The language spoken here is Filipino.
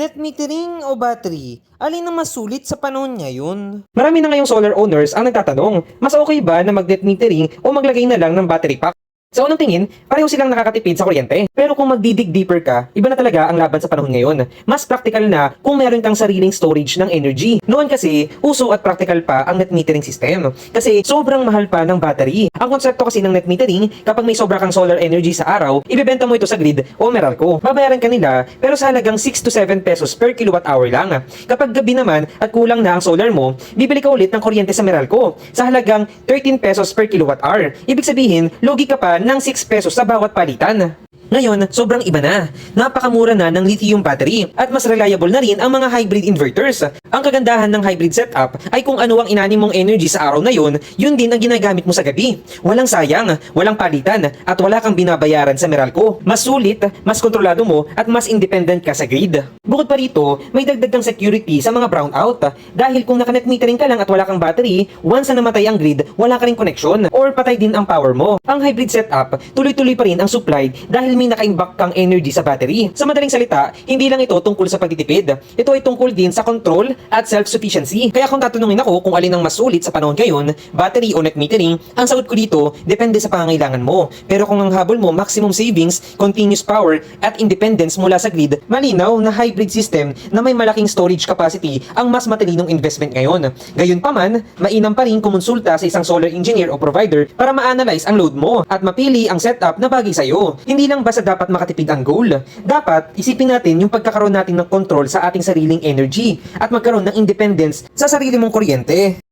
Net metering o battery? Alin ang mas sulit sa panahon ngayon? Marami na ngayong solar owners ang nagtatanong, mas okay ba na mag-net metering o maglagay na lang ng battery pack? Sa unang tingin, pareho silang nakakatipid sa kuryente. Pero kung magdidig deeper ka, iba na talaga ang laban sa panahon ngayon. Mas practical na kung meron kang sariling storage ng energy. Noon kasi, uso at practical pa ang net metering system. Kasi sobrang mahal pa ng battery. Ang konsepto kasi ng net metering, kapag may sobra kang solar energy sa araw, ibebenta mo ito sa grid o Meralco. Babayaran ka nila, pero sa halagang 6 to 7 pesos per kilowatt hour lang. Kapag gabi naman at kulang na ang solar mo, bibili ka ulit ng kuryente sa Meralco sa halagang 13 pesos per kilowatt hour. Ibig sabihin, logi ka pa ng 6 pesos sa bawat palitan. Ngayon, sobrang iba na. Napakamura na ng lithium battery at mas reliable na rin ang mga hybrid inverters. Ang kagandahan ng hybrid setup ay kung ano ang inani mong energy sa araw na yun, yun din ang ginagamit mo sa gabi. Walang sayang, walang palitan, at wala kang binabayaran sa Meralco. Mas sulit, mas kontrolado mo, at mas independent ka sa grid. Bukod pa rito, may dagdag kang security sa mga brownout. Dahil kung nakanet metering ka lang at wala kang battery, once na namatay ang grid, wala ka rin connection or patay din ang power mo. Ang hybrid setup, tuloy-tuloy pa rin ang supply dahil may naka-imbak kang energy sa battery. Sa madaling salita, hindi lang ito tungkol sa pagtitipid. Ito ay tungkol din sa control at self-sufficiency. Kaya kung tatanungin ako kung alin ang mas sulit sa panahon ngayon, battery o net metering, ang sagot ko dito, depende sa pangangailangan mo. Pero kung ang habol mo maximum savings, continuous power, at independence mula sa grid, malinaw na hybrid system na may malaking storage capacity ang mas matalinong investment ngayon. Gayunpaman, mainam pa rin kumonsulta sa isang solar engineer o provider para ma-analyze ang load mo at mapili ang setup na bagay sa'yo. Hindi lang basta dapat makatipid ang goal. Dapat isipin natin yung pagkakaroon natin ng control sa ating sariling energy at magkaroon ng independence sa sarili mong kuryente.